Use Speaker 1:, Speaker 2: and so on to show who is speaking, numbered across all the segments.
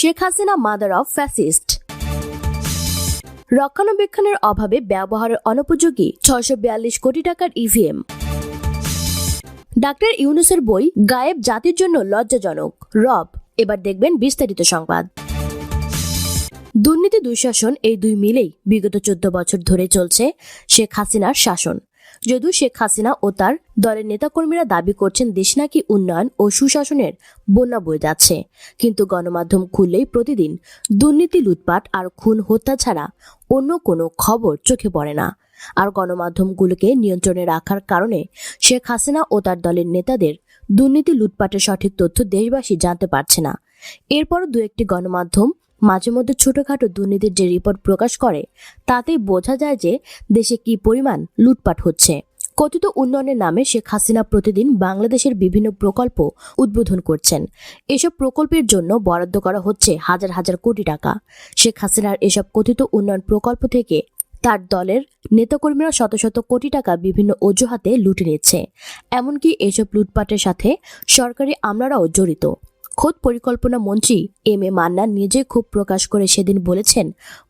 Speaker 1: Sheikh Hasina mother of fascist. রক্ষণাবেক্ষণের অভাবে ব্যবহারের অনুপযোগী ছয়শো বিয়াল্লিশ কোটি টাকার ইভিএম ডাক্তার ইউনুসের বই গায়েব জাতির জন্য লজ্জাজনক। রব, এবার দেখবেন বিস্তারিত সংবাদ। দুর্নীতি দুঃশাসন এই দুই মিলেই বিগত চোদ্দ বছর ধরে চলছে শেখ হাসিনার শাসন। যদিও শেখ হাসিনা ও তার দলের নেতাকর্মীরা দাবি করছেন দেশ নাকি উন্নয়ন ও সুশাসনের বন্যা বয়ে যাচ্ছে। কিন্তু গণমাধ্যম খুললেই প্রতিদিন দুর্নীতি, লুটপাট আর খুন, হত্যা ছাড়া অন্য কোনো খবর চোখে পড়ে না। আর গণমাধ্যমগুলোকে নিয়ন্ত্রণে রাখার কারণে শেখ হাসিনা ও তার দলের নেতাদের দুর্নীতি, লুটপাটের সঠিক তথ্য দেশবাসী জানতে পারছে না। এরপরও দু একটি গণমাধ্যম মাঝে মধ্যে ছোটখাটো দুর্নীতির যে রিপোর্ট প্রকাশ করে, তাতেই বোঝা যায় যে দেশে কি পরিমাণ লুটপাট হচ্ছে। কথিত উন্নয়নের নামে শেখ হাসিনা প্রতিদিন বাংলাদেশের বিভিন্ন প্রকল্প উদ্বোধন করছেন। এসব প্রকল্পের জন্য বরাদ্দ করা হচ্ছে হাজার হাজার কোটি টাকা। শেখ হাসিনার এসব কথিত উন্নয়ন প্রকল্প থেকে তার দলের নেতাকর্মীরা শত শত কোটি টাকা বিভিন্ন অজুহাতে লুটে নিচ্ছে। এমনকি এসব লুটপাটের সাথে সরকারি আমলারাও জড়িত। খোদ পরিকল্পনা মন্ত্রী এম এ মান্না নিজে খুব প্রকাশ করে সেদিন বলেছেন,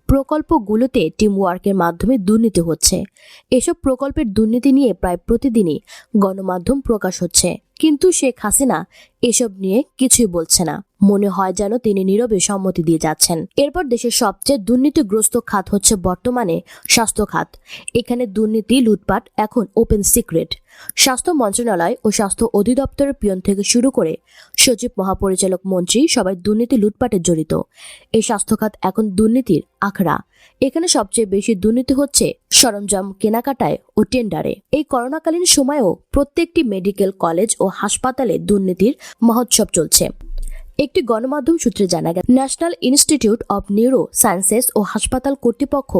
Speaker 1: প্রকল্পগুলোতে টিমওয়ার্কের মাধ্যমে দুর্নীতি হচ্ছে। এসব প্রকল্পের দুর্নীতি নিয়ে প্রায় প্রতিদিনই গণমাধ্যম প্রকাশ হচ্ছে। কিন্তু শেখ হাসিনা এসব নিয়ে কিছুই বলছে না। মনে হয় যেন তিনি নীরবে সম্মতি দিয়ে যাচ্ছেন। এরপর দেশের সবচেয়ে দুর্নীতিগ্রস্ত খাত হচ্ছে বর্তমানে স্বাস্থ্য খাত। এখানে দুর্নীতি, লুটপাট এখন ওপেন সিক্রেট স্বাস্থ্য মন্ত্রণালয় ও স্বাস্থ্য অধিদপ্তরের পিয়ন থেকে শুরু করে সচিব মহাপরিচালক মন্ত্রী সবাই দুর্নীতি, লুটপাটে জড়িত। এই স্বাস্থ্য খাত এখন দুর্নীতির আখড়া। এখানে সবচেয়ে বেশি দুর্নীতি হচ্ছে সরঞ্জাম কেনাকাটায় ও টেন্ডারে। এই করোনাকালীন সময়েও প্রত্যেকটি মেডিকেল কলেজ ও হাসপাতালে দুর্নীতির মহোৎসব চলছে। একটি গণমাধ্যম সূত্রে জানা গেছে, national institute of neuro sciences ও হাসপাতাল কর্তৃপক্ষ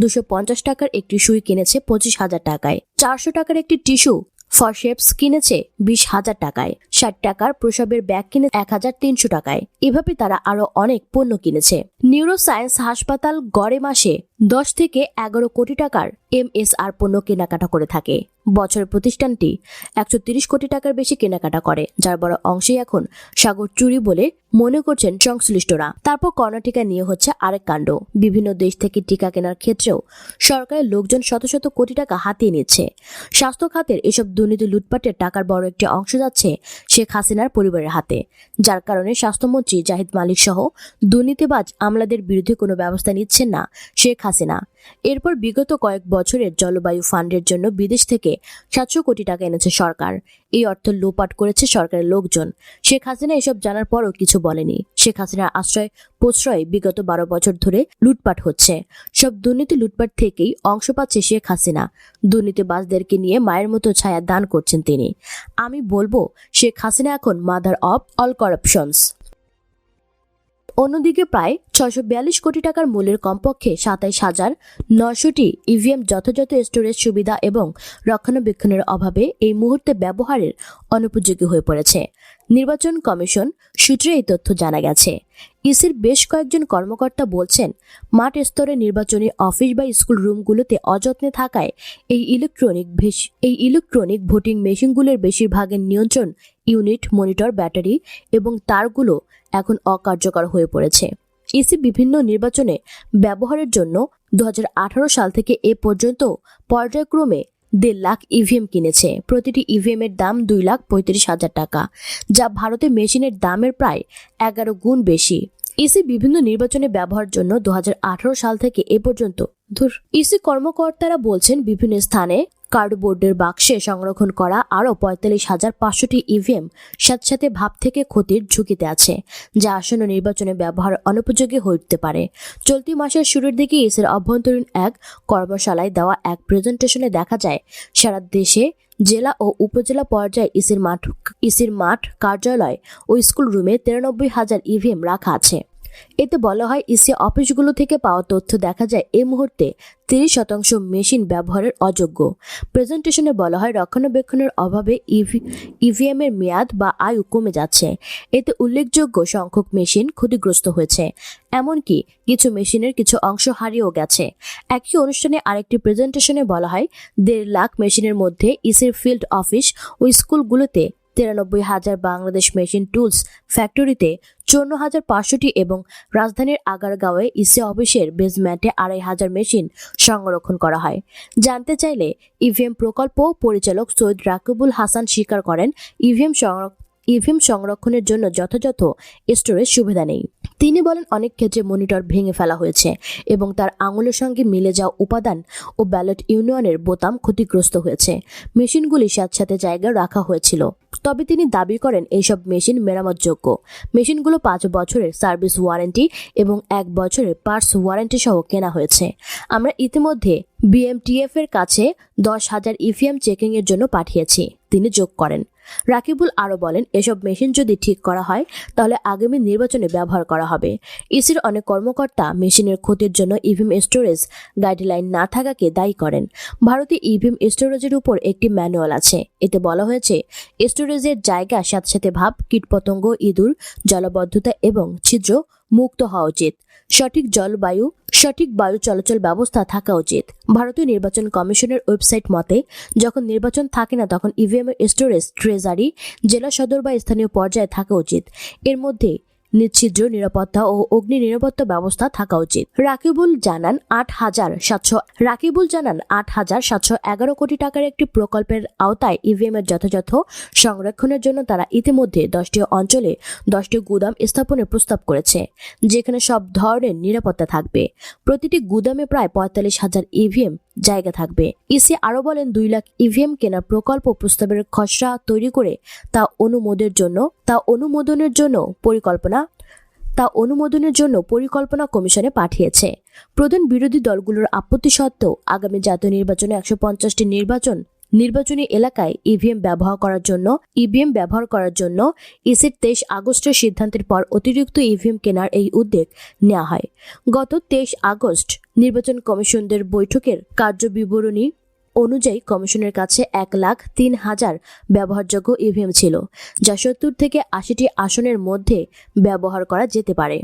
Speaker 1: দুশো পঞ্চাশ টাকার একটি সুই কিনেছে পঁচিশ হাজার টাকায়। চারশো টাকার একটি টিস্যু ফরশেপস কিনেছে বিশ হাজার টাকায়। ষাট টাকার প্রসবের ব্যাগ কিনে এক হাজার তিনশো টাকায়। এভাবে তারা আরও অনেক পণ্য কিনেছে। নিউরো সায়েন্স হাসপাতাল গড়ে মাসে দশ থেকে এগারো কোটি টাকার এমএসআর পণ্য কেনাকাটা করে থাকে। বছর প্রতিষ্ঠানটি একশো কোটি টাকার বেশি কেনাকাটা করে, যার বড় অংশই এখন সাগর চুরি বলে মনে করছেন সংশ্লিষ্টরা। তারপর কর্ণাটিকা নিয়ে হচ্ছে আরেক কাণ্ড। বিভিন্ন দেশ থেকে টিকা কেনার ক্ষেত্রেও সরকারের লোকজন শত শত কোটি টাকা হাতিয়ে নিচ্ছে। স্বাস্থ্য খাতের এসব দুর্নীতি লুটপাটের টাকার বড় একটি অংশ যাচ্ছে শেখ হাসিনার পরিবারের হাতে। যার কারণে স্বাস্থ্যমন্ত্রী জাহিদ মালিক সহ দুর্নীতিবাজ আমলাদের বিরুদ্ধে কোনো ব্যবস্থা নিচ্ছেন না শেখ হাসিনা। এরপর বিগত কয়েক বছরের জলবায়ু ফান্ডের জন্য বিদেশ থেকে সাতশো কোটি টাকা এনেছে সরকার। এই অর্থ লোপাট করেছে সরকারের লোকজন। শেখ হাসিনা এসব জানার পরও কিছু বলেনি। শেখ হাসিনার আশ্রয় প্রশ্রয় বিগত বারো বছর ধরে লুটপাট হচ্ছে। সব দুর্নীতি লুটপাট থেকেই অংশ পাচ্ছে শেখ হাসিনা। দুর্নীতিবাজদেরকে নিয়ে মায়ের মতো ছায়া দান করছেন তিনি। আমি বলব, শেখ হাসিনা এখন মাদার অফ অল করাপশনস। অন্যদিকে প্রায় ছয়শো বিয়াল্লিশ কোটি টাকার মূল্যের কমপক্ষে সাতাইশ হাজার নশোটি ইভিএম যথাযথ স্টোরেজ সুবিধা এবং রক্ষণাবেক্ষণের অভাবে এই মুহূর্তে ব্যবহারের অনুপযোগী হয়ে পড়েছে। নির্বাচন কমিশন সূত্রে এই তথ্য জানা গেছে। ইসির বেশ কয়েকজন কর্মকর্তা বলছেন, মাঠ স্তরে নির্বাচনী অফিস বা স্কুল রুমগুলোতে অযত্নে থাকায় এই ইলেকট্রনিক এই ইলেকট্রনিক ভোটিং মেশিনগুলোর বেশিরভাগের নিয়ন্ত্রণ ইউনিট, মনিটর, ব্যাটারি এবং তারগুলো এখন অকার্যকর হয়ে পড়েছে। ইসি বিভিন্ন নির্বাচনে ব্যবহারের জন্য দু হাজার আঠারো সাল থেকে এ পর্যন্ত পর্যায়ক্রমে দেড় লাখ ইভিএম কিনেছে। প্রতিটি ইভিএম এর দাম দুই লাখ পঁয়ত্রিশ হাজার টাকা, যা ভারতে মেশিনের দামের প্রায় এগারো গুণ বেশি। ইসি বিভিন্ন নির্বাচনে ব্যবহার জন্য দু হাজার আঠারো সাল থেকে এ পর্যন্ত ইসি কর্মকর্তারা বলছেন বিভিন্ন স্থানে কার্ডবোর্ডের বাক্সে সংরক্ষণ করা আরও পঁয়তাল্লিশ হাজার পাঁচশোটি ইভিএম সাথে সাথে ভাব থেকে ক্ষতির ঝুঁকিতে আছে, যা আসন্ন নির্বাচনে ব্যবহার অনুপযোগী হয়ে উঠতে পারে। চলতি মাসের শুরুর দিকে ইসির অভ্যন্তরীণ এক কর্মশালায় দেওয়া এক প্রেজেন্টেশনে দেখা যায়, সারা দেশে জেলা ও উপজেলা পর্যায়ে ইসির মাঠ ইসির মাঠ কার্যালয় ও স্কুল রুমে তিরানব্বই হাজার ইভিএম রাখা আছে। এতে বলা হয়, ইসি অফিসগুলো থেকে পাওয়া তথ্য দেখা যায় এই মুহূর্তে তিরিশ শতাংশ মেশিন ব্যবহারের অযোগ্য। প্রেজেন্টেশনে বলা হয়, রক্ষণাবেক্ষণের অভাবে ইভিএম এর মেয়াদ বা আয়ু কমে যাচ্ছে। এতে উল্লেখযোগ্য সংখ্যক মেশিন ক্ষতিগ্রস্ত হয়েছে। এমনকি কিছু মেশিনের কিছু অংশ হারিয়েও গেছে। একই অনুষ্ঠানে আরেকটি প্রেজেন্টেশনে বলা হয়, দেড় লাখ মেশিনের মধ্যে ইসির ফিল্ড অফিস ও স্কুলগুলোতে তিরানব্বই হাজার বাংলাদেশ মেশিন টুলস ফ্যাক্টরিতে চৌন্ন হাজার পাঁচশোটি এবং রাজধানীর আগারগাঁওয়ে ইসি অফিসের বেসমেন্টে আড়াই হাজার মেশিন সংরক্ষণ করা হয়। জানতে চাইলে ইভিএম প্রকল্প পরিচালক সৈয়দ রাকিবুল হাসান স্বীকার করেন, ইভিএম সংরক্ষণ ইভিএম সংরক্ষণের জন্য যথাযথ স্টোরেজ সুবিধা নেই। তিনি বলেন, অনেক ক্ষেত্রে মনিটর ভেঙে ফেলা হয়েছে এবং তার আঙুলের সঙ্গে মিলে যাওয়া উপাদান ও ব্যালট ইউনিয়নের বোতাম ক্ষতিগ্রস্ত হয়েছে। মেশিনগুলি স্যাঁতস্যাঁতে জায়গায় রাখা হয়েছিল। তবে তিনি দাবি করেন, এইসব মেশিন মেরামতযোগ্য। মেশিনগুলো পাঁচ বছরের সার্ভিস ওয়ারেন্টি এবং এক বছরের পার্টস ওয়ারেন্টি সহ কেনা হয়েছে। আমরা ইতিমধ্যে বিএমটিএফ এর কাছে দশ হাজার ইভিএম চেকিং এর জন্য পাঠিয়েছি। তিনি যোগ করেন। রাকিবুল আরও বলেন, এসব মেশিন যদি ঠিক করা হয়, তাহলে আগামী নির্বাচনে ব্যবহার করা হবে। ইসির অনেক কর্মকর্তা মেশিনের ক্ষতির জন্য ইভিএম স্টোরেজ গাইডলাইন না থাকাকে দায়ী করেন। ভারতে ইভিএম স্টোরেজের উপর একটি ম্যানুয়াল আছে। এতে বলা হয়েছে, স্টোরেজের জায়গা, সাথে সাথে ভাব, কীটপতঙ্গ, ইঁদুর, জলবদ্ধতা এবং ছিদ্র মুক্ত হওয়া উচিত। সঠিক জলবায়ু, সঠিক বায়ু চলাচল ব্যবস্থা থাকা উচিত। ভারতীয় নির্বাচন কমিশনের ওয়েবসাইট মতে, যখন নির্বাচন থাকে না, তখন ইভিএম এর স্টোরেজ, ট্রেজারি, জেলা সদর বা স্থানীয় পর্যায়ে থাকা উচিত। এর মধ্যে নিচ্ছিদ্র নিরাপত্তা ও অগ্নি নিরাপত্তা ব্যবস্থা থাকা উচিত। রাকিবুল জানান, আট হাজার সাতশো রাকিবুল জানান, আট হাজার সাতশো এগারো কোটি টাকার একটি প্রকল্পের আওতায় ইভিএম এর যথাযথ সংরক্ষণের জন্য তারা ইতিমধ্যে দশটি অঞ্চলে দশটি গুদাম স্থাপনের প্রস্তাব করেছে, যেখানে সব ধরনের নিরাপত্তা থাকবে। প্রতিটি গুদামে প্রায় পঁয়তাল্লিশ হাজার ইভিএম জায়গা থাকবে। ইসি আরও বলেন, দুই লাখ ইভিএম কেনার প্রকল্প প্রস্তাবের খসড়া তৈরি করে তা অনুমোদের জন্য, তা অনুমোদনের জন্য পরিকল্পনা, তা অনুমোদনের জন্য পরিকল্পনা কমিশনে পাঠিয়েছে। প্রধান বিরোধী দলগুলোর আপত্তি সত্ত্বেও আগামী জাতীয় নির্বাচনে একশো পঞ্চাশটি নির্বাচন নির্বাচনী এলাকায় ইভিএম ব্যবহার করার জন্য ইভিএম ব্যবহার করার জন্য ইসির তেইশ আগস্টের সিদ্ধান্তের পর অতিরিক্ত ইভিএম কেনার এই উদ্যোগ নেওয়া হয়। গত তেইশ আগস্ট নির্বাচন কমিশনদের বৈঠকের কার্যবিবরণী অনুযায়ী কমিশনের কাছে এক লাখ তিন হাজার ব্যবহারযোগ্য ইভিএম ছিল, যা সত্তর থেকে আশিটি আসনের মধ্যে ব্যবহার করা যেতে পারে।